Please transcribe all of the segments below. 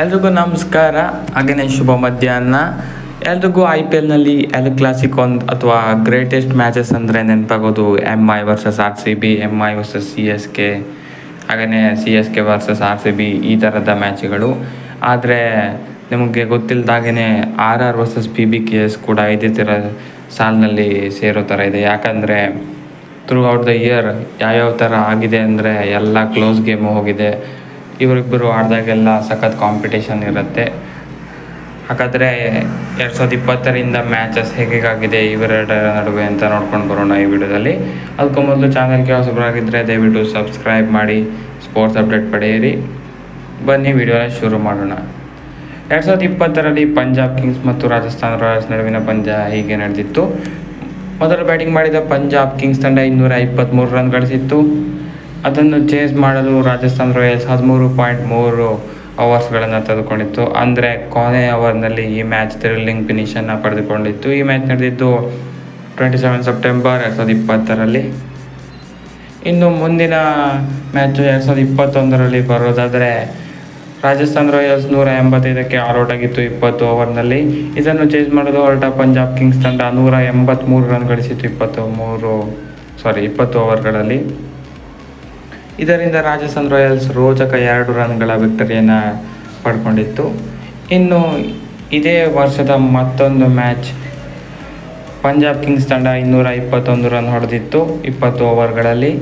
ಎಲ್ರಿಗೂ ನಮಸ್ಕಾರ. ಹಾಗೆಯೇ ಶುಭ ಮಧ್ಯಾಹ್ನ. ಎಲ್ರಿಗೂ ಐ ಪಿ ಎಲ್ನಲ್ಲಿ ಎಲ್ ಕ್ಲಾಸಿಕ್ ಒಂದು ಅಥವಾ ಗ್ರೇಟೆಸ್ಟ್ ಮ್ಯಾಚಸ್ ಅಂದರೆ ನೆನಪಾಗೋದು M I versus R C B M I versus C S K ಹಾಗೆಯೇ C S K versus R C B ಈ ಥರದ ಮ್ಯಾಚ್ಗಳು ಆದರೆ ನಿಮಗೆ ಗೊತ್ತಿಲ್ಲದಾಗೇ R R versus P B K S ಕೂಡ ಇದೇ ಥರ ಸಾಲಿನಲ್ಲಿ ಸೇರೋ ಥರ ಇದೆ. ಯಾಕಂದರೆ ಥ್ರೂ ಔಟ್ ದ ಇಯರ್ ಯಾವ್ಯಾವ ಥರ ಆಗಿದೆ ಅಂದರೆ ಎಲ್ಲ ಕ್ಲೋಸ್ ಗೇಮು ಹೋಗಿದೆ. ಇವರಿಬ್ಬರು ಆಡಿದಾಗೆಲ್ಲ ಸಖತ್ ಕಾಂಪಿಟೇಷನ್ ಇರುತ್ತೆ. ಹಾಗಾದರೆ ಎರಡು ಸಾವಿರದ ಇಪ್ಪತ್ತರಿಂದ ಮ್ಯಾಚಸ್ ಹೇಗಾಗಿದೆ ಇವರೆರಡರ ನಡುವೆ ಅಂತ ನೋಡ್ಕೊಂಡು ಬರೋಣ ಈ ವಿಡಿಯೋದಲ್ಲಿ. ಅದಕ್ಕೂ ಮೊದಲು ಚಾನಲ್ಗೆ ಹೊಸಬರಾಗಿದ್ದರೆ ದಯವಿಟ್ಟು ಸಬ್ಸ್ಕ್ರೈಬ್ ಮಾಡಿ ಸ್ಪೋರ್ಟ್ಸ್ ಅಪ್ಡೇಟ್ ಪಡೆಯಿರಿ. ಬನ್ನಿ ವಿಡಿಯೋನ ಶುರು ಮಾಡೋಣ. ಎರಡು ಸಾವಿರದ ಇಪ್ಪತ್ತರಲ್ಲಿ ಪಂಜಾಬ್ ಕಿಂಗ್ಸ್ ಮತ್ತು ರಾಜಸ್ಥಾನ್ ರಾಯಲ್ಸ್ ನಡುವಿನ ಪಂದ್ಯ ಹೀಗೆ ನಡೆದಿತ್ತು. ಮೊದಲು ಬ್ಯಾಟಿಂಗ್ ಮಾಡಿದ ಪಂಜಾಬ್ ಕಿಂಗ್ಸ್ ತಂಡ ಇನ್ನೂರ ಇಪ್ಪತ್ತ್ಮೂರು ರನ್ ಗಳಿಸಿತ್ತು. ಅದನ್ನು ಚೇಸ್ ಮಾಡಲು ರಾಜಸ್ಥಾನ್ ರಾಯಲ್ಸ್ ಹದಿಮೂರು ಪಾಯಿಂಟ್ ಮೂರು ಅವರ್ಸ್ಗಳನ್ನು ತೆಗೆದುಕೊಂಡಿತ್ತು. ಅಂದರೆ ಕೊನೆ ಅವರ್ನಲ್ಲಿ ಈ ಮ್ಯಾಚ್ ಥ್ರಿಲ್ಲಿಂಗ್ ಫಿನಿಷನ್ನು ಪಡೆದುಕೊಂಡಿತ್ತು. ಈ ಮ್ಯಾಚ್ ನಡೆದಿದ್ದು ಟ್ವೆಂಟಿ ಸೆವೆನ್ ಸೆಪ್ಟೆಂಬರ್ ಎರಡು ಸಾವಿರದ ಇಪ್ಪತ್ತರಲ್ಲಿ. ಇನ್ನು ಮುಂದಿನ ಮ್ಯಾಚು ಎರಡು ಸಾವಿರದ ಇಪ್ಪತ್ತೊಂದರಲ್ಲಿ ಬರೋದಾದರೆ ರಾಜಸ್ಥಾನ್ ರಾಯಲ್ಸ್ ನೂರ ಎಂಬತ್ತೈದಕ್ಕೆ ಆಲ್ಔಟ್ ಆಗಿತ್ತು ಇಪ್ಪತ್ತು ಓವರ್ನಲ್ಲಿ ಇದನ್ನು ಚೇಂಜ್ ಮಾಡಲು ಹೊರಟ ಪಂಜಾಬ್ ಕಿಂಗ್ಸ್ ತಂಡ ನೂರ ಎಂಬತ್ತ್ಮೂರು ರನ್ ಗಳಿಸಿತ್ತು ಇಪ್ಪತ್ತು ಮೂರು ಸಾರಿ ಇಪ್ಪತ್ತು ಓವರ್ಗಳಲ್ಲಿ ಇದರಿಂದ ರಾಜಸ್ಥಾನ್ ರಾಯಲ್ಸ್ ರೋಚಕ ಎರಡು ರನ್ಗಳ ವಿಕ್ಟರಿಯನ್ನು ಪಡ್ಕೊಂಡಿತ್ತು. ಇನ್ನು ಇದೇ ವರ್ಷದ ಮತ್ತೊಂದು ಮ್ಯಾಚ್, ಪಂಜಾಬ್ ಕಿಂಗ್ಸ್ ತಂಡ ಇನ್ನೂರ ಇಪ್ಪತ್ತೊಂದು ರನ್ ಹೊಡೆದಿತ್ತು ಇಪ್ಪತ್ತು ಓವರ್ಗಳಲ್ಲಿ.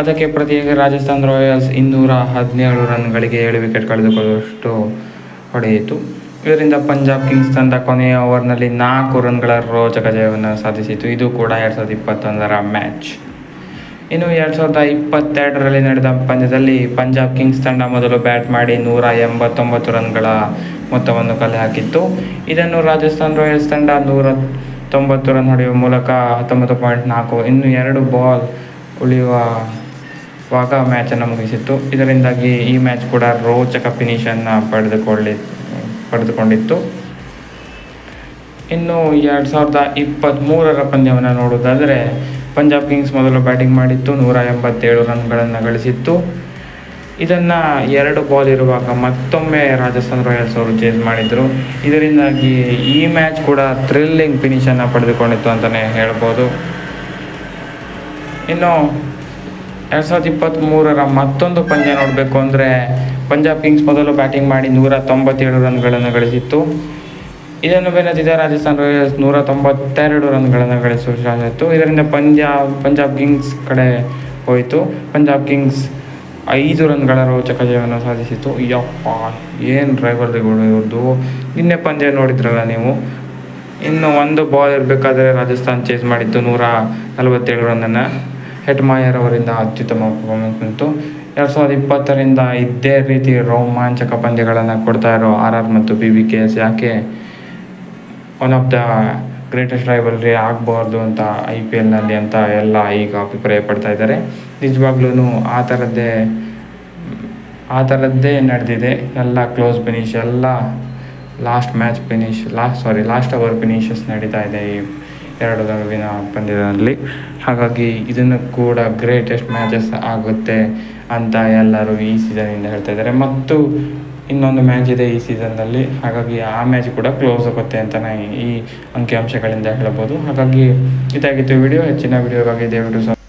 ಅದಕ್ಕೆ ಪ್ರತಿಯಾಗಿ ರಾಜಸ್ಥಾನ್ ರಾಯಲ್ಸ್ ಇನ್ನೂರ ಹದಿನೇಳು ರನ್ಗಳಿಗೆ ಏಳು ವಿಕೆಟ್ ಕಳೆದುಕೊಳ್ಳುವಷ್ಟು ಹೊಡೆಯಿತು. ಇದರಿಂದ ಪಂಜಾಬ್ ಕಿಂಗ್ಸ್ ತಂಡ ಕೊನೆಯ ಓವರ್ನಲ್ಲಿ ನಾಲ್ಕು ರನ್ಗಳ ರೋಚಕ ಜಯವನ್ನು ಸಾಧಿಸಿತು ಇದು ಕೂಡ ಎರಡು ಸಾವಿರದ ಇಪ್ಪತ್ತೊಂದರ ಮ್ಯಾಚ್. ಇನ್ನು ಎರಡು ಸಾವಿರದ ಇಪ್ಪತ್ತೆರಡರಲ್ಲಿ ನಡೆದ ಪಂದ್ಯದಲ್ಲಿ ಪಂಜಾಬ್ ಕಿಂಗ್ಸ್ ತಂಡ ಮೊದಲು ಬ್ಯಾಟ್ ಮಾಡಿ ನೂರ ಎಂಬತ್ತೊಂಬತ್ತು ರನ್ಗಳ ಮೊತ್ತವನ್ನು ಕಲೆ ಹಾಕಿತ್ತು ಇದನ್ನು ರಾಜಸ್ಥಾನ್ ರಾಯಲ್ಸ್ ತಂಡ ನೂರ ತೊಂಬತ್ತು ರನ್ ಹೊಡೆಯುವ ಮೂಲಕ ಹತ್ತೊಂಬತ್ತು ಪಾಯಿಂಟ್ ನಾಲ್ಕು ಇನ್ನು ಎರಡು ಬಾಲ್ ಉಳಿಯುವಾಗ ಮ್ಯಾಚನ್ನು ಮುಗಿಸಿತ್ತು. ಇದರಿಂದಾಗಿ ಈ ಮ್ಯಾಚ್ ಕೂಡ ರೋಚಕ ಫಿನಿಷನ್ನು ಪಡೆದುಕೊಳ್ಳಿ, ಪಡೆದುಕೊಂಡಿತ್ತು. ಇನ್ನು ಎರಡು ಸಾವಿರದ ಇಪ್ಪತ್ತ್ಮೂರರ ಪಂದ್ಯವನ್ನು ನೋಡೋದಾದರೆ ಪಂಜಾಬ್ ಕಿಂಗ್ಸ್ ಮೊದಲು ಬ್ಯಾಟಿಂಗ್ ಮಾಡಿತ್ತು. ನೂರ ಎಂಬತ್ತೇಳು ರನ್ಗಳನ್ನು ಗಳಿಸಿತ್ತು. ಇದನ್ನು ಎರಡು ಬಾಲ್ ಇರುವಾಗ ಮತ್ತೊಮ್ಮೆ ರಾಜಸ್ಥಾನ್ ರಾಯಲ್ಸ್ ಅವರು ಚೇಂಜ್ ಮಾಡಿದರು. ಇದರಿಂದಾಗಿ ಈ ಮ್ಯಾಚ್ ಕೂಡ ಥ್ರಿಲ್ಲಿಂಗ್ ಫಿನಿಷನ್ನು ಪಡೆದುಕೊಂಡಿತ್ತು ಅಂತಲೇ ಹೇಳ್ಬೋದು. ಇನ್ನು ಎರಡು ಸಾವಿರದ ಇಪ್ಪತ್ತ್ಮೂರರ ಮತ್ತೊಂದು ಪಂದ್ಯ ನೋಡಬೇಕು ಅಂದರೆ ಪಂಜಾಬ್ ಕಿಂಗ್ಸ್ ಮೊದಲು ಬ್ಯಾಟಿಂಗ್ ಮಾಡಿ ನೂರ ತೊಂಬತ್ತೇಳು ರನ್ಗಳನ್ನು ಗಳಿಸಿತ್ತು. ಇದನ್ನು ಬೆನ್ನತ್ತಿದ ರಾಜಸ್ಥಾನ್ ರಾಯಲ್ಸ್ ನೂರ ತೊಂಬತ್ತೆರಡು ರನ್ಗಳನ್ನು ಗಳಿಸುವ ಸಾಧಿಸಿತ್ತು ಇದರಿಂದ ಪಂಜಾಬ್ ಪಂಜಾಬ್ ಕಿಂಗ್ಸ್ ಕಡೆ ಹೋಯಿತು. ಪಂಜಾಬ್ ಕಿಂಗ್ಸ್ ಐದು ರನ್ಗಳ ರೋಚಕ ಜಯವನ್ನು ಸಾಧಿಸಿತು ಯಪ್ಪ, ಏನು ಡ್ರೈವರ್ಗಳು ಇವ್ರದ್ದು ನಿನ್ನೆ ಪಂದ್ಯ ನೋಡಿದ್ರಲ್ಲ ನೀವು? ಇನ್ನು ಒಂದು ಬಾಲ್ ಇರಬೇಕಾದ್ರೆ ರಾಜಸ್ಥಾನ್ ಚೇಸ್ ಮಾಡಿದ್ದು ನೂರ ನಲವತ್ತೇಳು ರನ್ನನ್ನು. ಹೆಟ್ಮಾಯರ್ ಅವರಿಂದ ಅತ್ಯುತ್ತಮ ಪರ್ಫಾರ್ಮೆನ್ಸ್ ಬಂತು. ಎರಡು ಸಾವಿರದ ಇಪ್ಪತ್ತರಿಂದ ಇದೇ ರೀತಿ ರೋಮಾಂಚಕ ಪಂದ್ಯಗಳನ್ನು ಕೊಡ್ತಾ ಇರೋ ಆರ್ ಆರ್ ಮತ್ತು ಬಿ ಬಿ ಕೆ ಎಸ್ ಯಾಕೆ one of the greatest rivalry ಆಗಬಾರ್ದು ಅಂತ ಐ ಪಿ ಎಲ್ನಲ್ಲಿ ಅಂತ ಎಲ್ಲ ಈಗ ಅಭಿಪ್ರಾಯ ಪಡ್ತಾ ಇದ್ದಾರೆ. ನಿಜವಾಗ್ಲೂ ಆ ಥರದ್ದೇ ಆ ಥರದ್ದೇ ನಡೆದಿದೆ. ಎಲ್ಲ ಕ್ಲೋಸ್ ಫಿನಿಶ್ ಎಲ್ಲ ಲಾಸ್ಟ್ ಮ್ಯಾಚ್ ಫಿನಿಶ್ ಲಾಸ್ಟ್ ಸಾರಿ ಲಾಸ್ಟ್ ಅವರ್ ಫಿನಿಷಸ್ ನಡೀತಾ ಇದೆ ಈ ಎರಡು ನಡುವಿನ ಪಂದ್ಯದಲ್ಲಿ. ಹಾಗಾಗಿ ಇದನ್ನು ಕೂಡ ಗ್ರೇಟೆಸ್ಟ್ ಮ್ಯಾಚಸ್ ಆಗುತ್ತೆ ಅಂತ ಎಲ್ಲರೂ ಈ ಸೀಸನಿಂದ ಹೇಳ್ತಾ ಇದ್ದಾರೆ. ಮತ್ತು ಇನ್ನೊಂದು ಮ್ಯಾಚ್ ಇದೆ ಈ ಸೀಸನ್ನಲ್ಲಿ ಹಾಗಾಗಿ ಆ ಮ್ಯಾಚ್ ಕೂಡ ಕ್ಲೋಸ್ ಆಗುತ್ತೆ ಅಂತಲೇ ಈ ಅಂಕಿಅಂಶಗಳಿಂದ ಹೇಳ್ಬೋದು. ಹಾಗಾಗಿ ಇದಾಗಿತ್ತು ವಿಡಿಯೋ ಹೆಚ್ಚಿನ ವಿಡಿಯೋಗಾಗಿ ದಯವಿಟ್ಟು